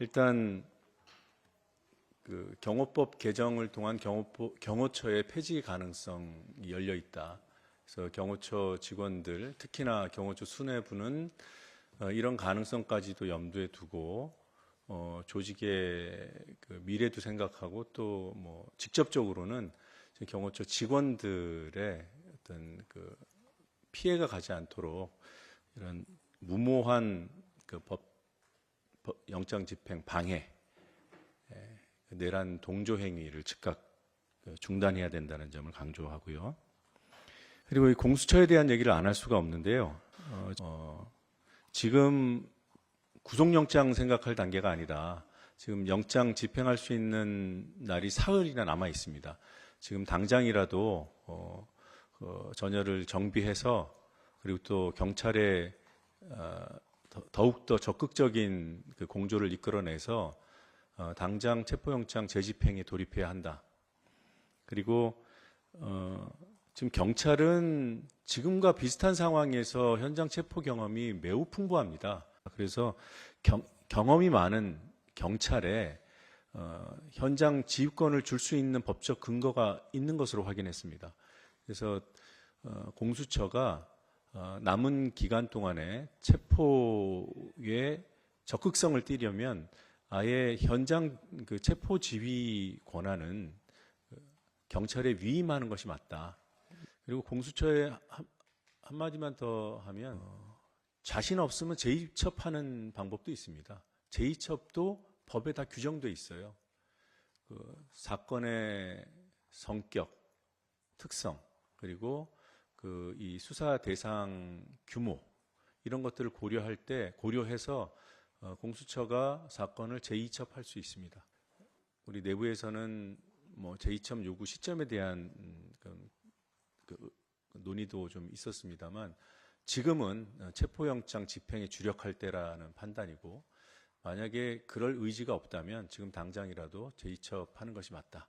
일단 그 경호법 개정을 통한 경호포, 경호처의 폐지 가능성이 열려 있다. 그래서 경호처 직원들, 특히나 경호처 수뇌부는 어, 이런 가능성까지도 염두에 두고 어, 조직의 그 미래도 생각하고 또 뭐 직접적으로는 경호처 직원들의 어떤 그 피해가 가지 않도록 이런 무모한 그 법, 법 영장 집행 방해 예, 내란 동조 행위를 즉각 그 중단해야 된다는 점을 강조하고요. 그리고 이 공수처에 대한 얘기를 안 할 수가 없는데요. 어, 어, 지금 구속영장 생각할 단계가 아니라 지금 영장 집행할 수 있는 날이 사흘이나 남아 있습니다. 지금 당장이라도 어, 어, 전열을 정비해서 그리고 또 경찰에 어, 더- 더욱더 적극적인 그 공조를 이끌어내서 어, 당장 체포영장 재집행에 돌입해야 한다. 그리고 어, 지금 경찰은 지금과 비슷한 상황에서 현장 체포 경험이 매우 풍부합니다. 그래서 경, 경험이 많은 경찰에 어, 현장 지휘권을 줄 수 있는 법적 근거가 있는 것으로 확인했습니다. 그래서 어, 공수처가 어, 남은 기간 동안에 체포에 적극성을 띠려면 아예 현장 그 체포 지휘 권한은 그 경찰에 위임하는 것이 맞다. 그리고 공수처에 한, 한마디만 더 하면 어, 자신 없으면 재입첩하는 방법도 있습니다. 재입첩도 법에 다 규정돼 있어요. 그 사건의 성격, 특성, 그리고 그 이 수사 대상 규모 이런 것들을 고려할 때 고려해서 어, 공수처가 사건을 재이첩할 수 있습니다. 우리 내부에서는 뭐 재이첩 요구 시점에 대한 음, 그, 그 논의도 좀 있었습니다만 지금은 어, 체포영장 집행에 주력할 때라는 판단이고 만약에 그럴 의지가 없다면 지금 당장이라도 재이첩하는 것이 맞다.